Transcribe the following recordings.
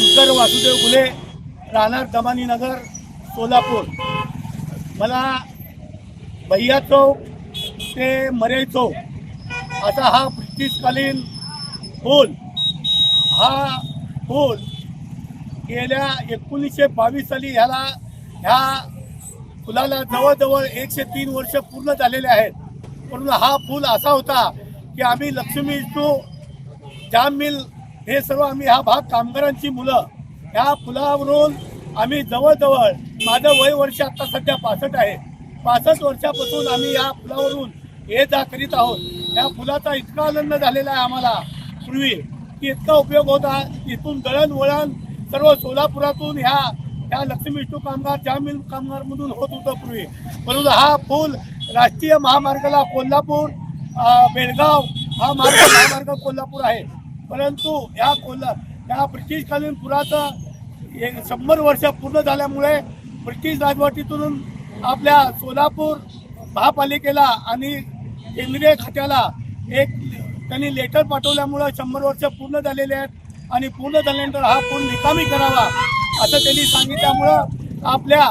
शंकर वासुदेव गुले राहणार दमानीनगर सोलापूर. मला भैया चौक ते मरे चौक असा हा ब्रिटिशकालीन पूल हा पूल गेल्या एकोणीसशे बावीस साली ह्याला ह्या पुलाला जवळजवळ एकशे तीन वर्ष पूर्ण झालेले आहेत. परंतु हा पूल असा होता की आम्ही लक्ष्मी टू जाम मिल हे सर्व आम्ही हा भाग कामगारांची मुलं ह्या पुलावरून आम्ही जवळजवळ माझं वय वर्ष आता सध्या पासष्ट आहे. पासष्ट वर्षापासून आम्ही या पुलावरून ये जा करीत आहोत. या पुलाचा इतका आनंद झालेला आहे आम्हाला पूर्वी की इतका उपयोग होता इथून दळणवळण सर्व सोलापुरातून ह्या ह्या लक्ष्मी विष्णू कामगार मिल कामगारमधून होत होतं पूर्वी. परंतु हा पूल राष्ट्रीय महामार्गाला कोल्हापूर बेळगाव हा मार्ग महामार्ग कोल्हापूर आहे. परंतु ह्या कोल्हा ह्या ब्रिटिशकालीन पुराचं एक शंभर वर्ष पूर्ण झाल्यामुळे ब्रिटिश राजवटीतून आपल्या सोलापूर महापालिकेला आणि केंद्रीय खात्याला एक त्यांनी लेटर पाठवल्यामुळं शंभर वर्ष पूर्ण झालेले आहेत आणि पूर्ण झाल्यानंतर हा पूल निकामी करावा असं त्यांनी सांगितल्यामुळं आपल्या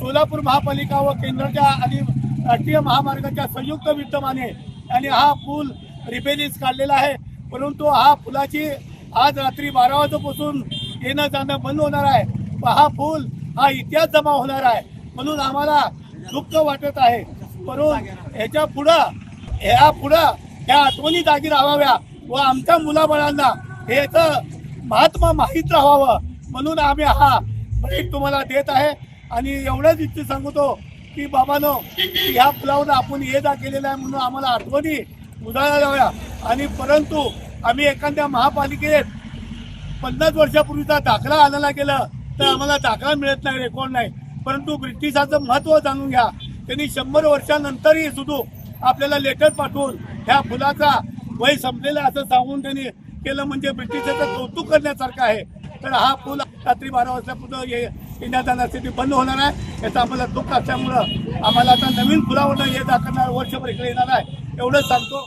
सोलापूर महापालिका व केंद्राच्या आणि राष्ट्रीय महामार्गाच्या संयुक्त विद्यमाने आणि हा पूल रिपेरीज काढलेला आहे. परंतु हा पुलाची आज रात्री बारा वाजेपासून येणं जाणं बंद होणार आहे. व हा पूल हा इतिहास जमा होणार आहे. म्हणून आम्हाला दुःख वाटत आहे. परंतु ह्याच्या पुढं ह्या पुढं ह्या आठवणी जागी राहाव्या व आमच्या मुलाबाळांना ह्याचं महात्मा माहीत राहावं. म्हणून आम्ही हा भेट तुम्हाला देत आहे. आणि एवढंच इच्छित सांगतो की बाबानो ह्या पुलावर आपण ये जा केलेला आहे म्हणून आम्हाला आठवणी उजाळा जाव्या आणि परंतु आम्ही एखाद्या महापालिकेत पन्नास वर्षापूर्वीचा दाखला आणायला गेलं तर आम्हाला दाखला मिळत नाही रेकॉर्ड नाही. परंतु ब्रिटिशाचं महत्त्व जाणून घ्या. त्यांनी शंभर वर्षानंतरही सुद्धा आपल्याला लेटर पाठवून ह्या फुलाचा वय संपलेला असं सांगून त्यांनी केलं म्हणजे ब्रिटिशाचं कौतुक करण्यासारखं आहे. तर हा पूल रात्री बारा वाजतापुढं ये येण्या जाण्यासाठी बंद होणार आहे. याचा आम्हाला दुःख असल्यामुळं आम्हाला आता नवीन फुलावर ये दाखवणार वर्षभर इकडे येणार आहे. एवढंच सांगतो.